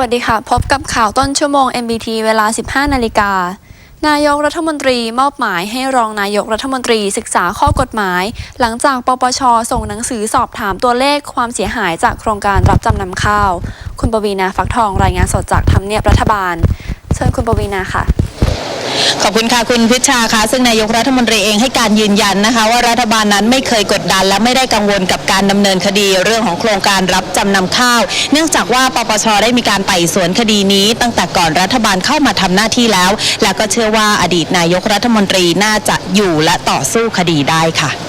วัสดีค่ะ พบกับข่าวต้นชั่วโมง MBT เวลา 15 นาฬิกา นายกรัฐมนตรีมอบหมายให้รองนายกรัฐมนตรีศึกษาข้อกฎหมาย หลังจากปปช ส่งหนังสือสอบถามตัวเลขความเสียหายจากโครงการรับจำนำข้าว คุณปวีนาฟักทองรายงานสดจากทำเนียบรัฐบาล เชิญคุณปวีนาค่ะ ขอบคุณค่ะคุณพิชชาค่ะซึ่งนายกรัฐมนตรีเองให้การยืนยันนะคะ ว่ารัฐบาลนั้นไม่เคยกดดัน และไม่ได้กังวลกับการดำเนินคดีเรื่องของโครงการรับจำนำข้าว เนื่องจากว่าปปชได้มีการไต่สวนคดีนี้ ตั้งแต่ก่อนรัฐบาลเข้ามาทำหน้าที่แล้ว และก็เชื่อว่าอดีตนายกรัฐมนตรีน่าจะอยู่และต่อสู้คดีได้ค่ะ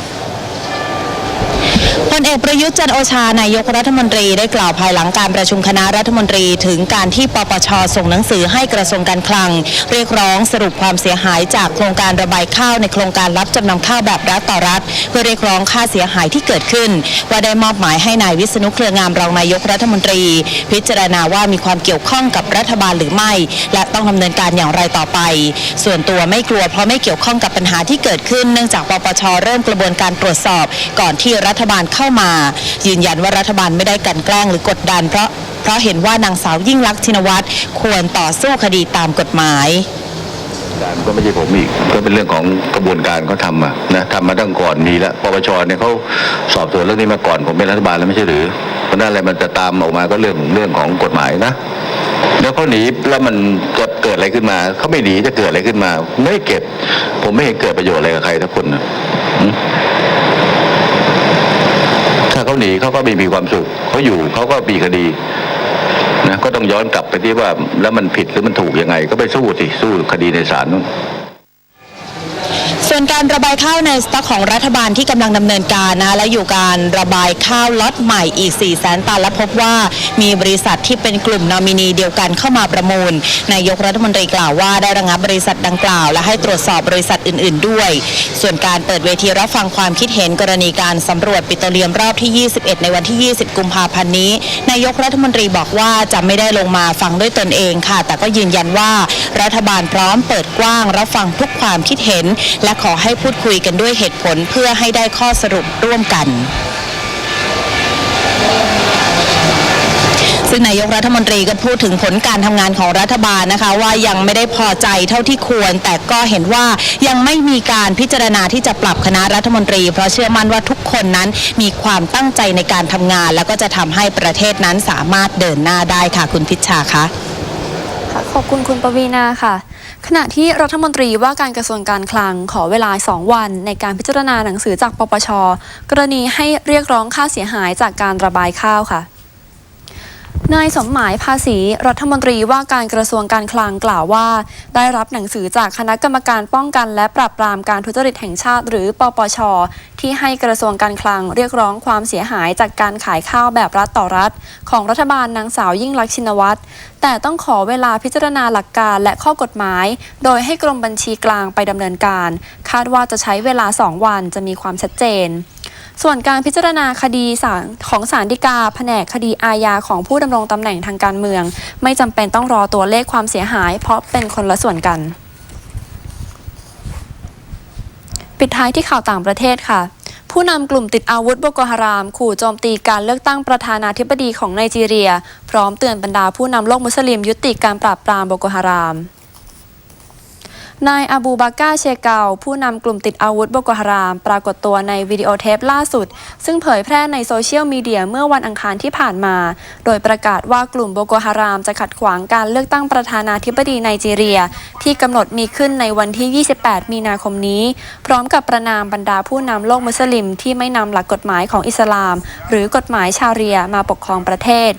พลเอกประยุทธ์จันโอชานายกรัฐมนตรีได้กล่าวภายหลังการประชุมคณะรัฐมนตรีถึงการที่ปปชส่งหนังสือให้กระทรวงการคลัง เรียกร้องสรุปความเสียหายจากโครงการระบายข้าวในโครงการรับจำนำข้าวแบบรัฐต่อรัฐ เพื่อเรียกร้องค่าเสียหายที่เกิดขึ้น ว่าได้มอบหมายให้นายวิษณุเครืองามรองนายกรัฐมนตรี พิจารณาว่ามีความเกี่ยวข้องกับรัฐบาลหรือไม่ และต้องดำเนินการอย่างไรต่อไป ส่วนตัวไม่กลัวเพราะไม่เกี่ยวข้องกับปัญหาที่เกิดขึ้น เนื่องจากปปชเริ่มกระบวนการตรวจสอบ ก่อนที่รัฐบาลเข้ามา ยืนยันว่ารัฐบาลไม่ได้กันแกล้งหรือกดดัน เพราะเพราะเห็นว่านางสาวยิ่งลักษณ์ชินวัตรควรต่อสู้คดีตามกฎหมายการก็ไม่ใช่ผมอีกก็เป็นเรื่องของกระบวนการเขาทำมานะทำมาตั้งก่อนมีแล้วปปชเนี่ยเขาสอบสวนเรื่องนี้มาก่อนผมเป็นรัฐบาลแล้วไม่ใช่หรือเพราะนั้นอะไรมันจะตามออกมาก็เรื่องเรื่องของกฎหมายนะ แล้วเขาหนีแล้วมันจะเกิดอะไรขึ้นมาเขาไม่หนีจะเกิดอะไรขึ้นมา ไม่เก็บ ผมไม่เห็นเกิดประโยชน์อะไรกับใครทุกคนนะ ถ้าเขาหนีเขาก็ไม่มีความสุขเขาอยู่เขาก็มีคดีนะก็ต้องย้อนกลับไปที่ว่าแล้วมันผิดหรือมันถูกยังไง ก็ไปสู้สิสู้คดีในศาลนู้น ส่วนการระบายข้าวในสต็อกของรัฐบาลที่กำลังดำเนินการนะและอยู่การระบายข้าวล็อตใหม่อีก 4 0 0แสนตันและพบว่ามีบริษัทที่เป็นกลุ่มนอมินีเดียวกันเข้ามาประมูล นายกรัฐมนตรีกล่าวว่าได้ระงับบริษัทดังกล่าว และให้ตรวจสอบบริษัทอื่น ๆ ด้วย ส่วนการเปิดเวทีรับฟังความคิดเห็นกรณีการสำรวจปิโตรเลียมรอบที่ 21 ในวันที่ 20 กุมภาพันธ์นี้ นายกรัฐมนตรีบอกว่าจะไม่ได้ลงมาฟังด้วยตนเองค่ะ แต่ก็ยืนยันว่ารัฐบาลพร้อมเปิดกว้างรับฟังทุกความคิดเห็นและขอให้พูดคุยกันด้วยเหตุผลเพื่อให้ได้ข้อสรุปร่วมกันซึ่งนายกรัฐมนตรีก็พูดถึงผลการทำงานของรัฐบาลนะคะ ว่ายังไม่ได้พอใจเท่าที่ควร แต่ก็เห็นว่ายังไม่มีการพิจารณาที่จะปรับคณะรัฐมนตรี เพราะเชื่อมั่นว่าทุกคนนั้นมีความตั้งใจในการทำงาน แล้วก็จะทำให้ประเทศนั้นสามารถเดินหน้าได้ค่ะคุณพิชชาคะค่ะขอบคุณคุณปวีนาค่ะ ขณะที่รัฐมนตรีว่าการกระทรวงการคลังขอเวลา 2 วัน ในการพิจารณาหนังสือจากปปช กรณีให้เรียกร้องค่าเสียหายจากการระบายข้าวค่ะ นายสมหมายภาษีรัฐมนตรีว่าการกระทรวงการคลังกล่าวว่า ได้รับหนังสือจากคณะกรรมการป้องกันและปราบปรามการทุจริตแห่งชาติ หรือปปช ที่ให้กระทรวงการคลังเรียกร้องความเสียหายจากการขายข้าวแบบรัฐต่อรัฐ ของรัฐบาลนางสาวยิ่งลักษณ์ชินวัตรแต่ต้องขอเวลาพิจารณาหลักการและข้อกฎหมาย โดยให้กรมบัญชีกลางไปดำเนินการ คาดว่าจะใช้เวลา 2 วันจะมีความชัดเจน ส่วนการพิจารณาคดีของศาลฎีกาแผนกคดีอาญาของผู้ดำรงตำแหน่งทางการเมือง ไม่จำเป็นต้องรอตัวเลขความเสียหาย เพราะเป็นคนละส่วนกัน ปิดท้ายที่ข่าวต่างประเทศค่ะผู้นำกลุ่มติดอาวุธโบโกฮาราม ขู่โจมตีการเลือกตั้งประธานาธิบดีของไนจีเรีย พร้อมเตือนบรรดาผู้นำโลกมุสลิมยุติการปราบปรามโบโกฮาราม นายอาบูบาก้าเชเกาผู้นำกลุ่มติดอาวุธโบโกฮาราม ปรากฏตัวในวิดีโอเทปล่าสุด ซึ่งเผยแพร่ในโซเชียลมีเดียเมื่อวันอังคารที่ผ่านมา โดยประกาศว่ากลุ่มโบโกฮารามจะขัดขวางการเลือกตั้งประธานาธิบดีไนจีเรีย ที่กำหนดมีขึ้นในวันที่ 28 มีนาคมนี้ พร้อมกับประนามบรรดาผู้นำโลกมุสลิม ที่ไม่นำหลักกฎหมายของอิสลาม หรือกฎหมายชาเรียมาปกครองประเทศ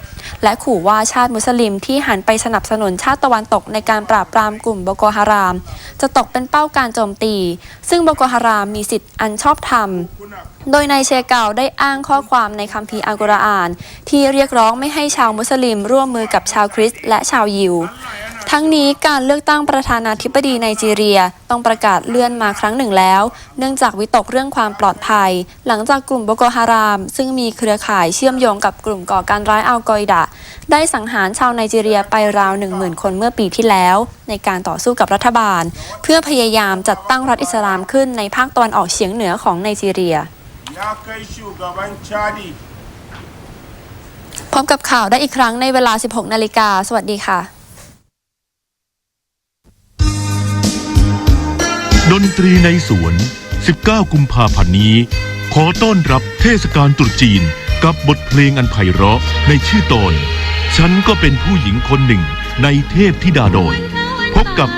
และขู่ว่าชาติมุสลิมที่หันไปสนับสนุนชาติตะวันตกในการปราบปรามกลุ่มโบโกฮารามจะตกเป็นเป้าการโจมตี ซึ่งโบโกฮารามมีสิทธิ์อันชอบธรรม โดยนายเชเกาได้อ้างข้อความในคัมภีร์อัลกุรอาน ที่เรียกร้องไม่ให้ชาวมุสลิมร่วมมือกับชาวคริสต์และชาวยิว ทั้งนี้การเลือกตั้งประธานาธิบดีไนจีเรียต้องประกาศเลื่อนมาครั้งหนึ่งแล้ว เนื่องจากวิตกเรื่องความปลอดภัย หลังจากกลุ่มโบโกฮาราม ซึ่งมีเครือข่ายเชื่อมโยงกับกลุ่มก่อการร้ายอัลกออิดะ ได้สังหารชาวไนจีเรียไปราว10,000คนเมื่อปีที่แล้ว ในการต่อสู้กับรัฐบาล เพื่อพยายามจัดตั้งรัฐอิสลามขึ้นในภาคตะวันออกเฉียงเหนือของไนจีเรีย ya kai shugaban chadi พบกับข่าวได้อีกครั้งในเวลา 16 นาฬิกาสวัสดีค่ะ นตรีในสวน 19 กุมภาพันธ์นี้ ขอต้อนรับเทศกาลตรุษจีนกับบทเพลงอันไพเราะในชื่อตอน ฉันก็เป็นผู้หญิงคนหนึ่งในเทพธิดาดอย พบกับ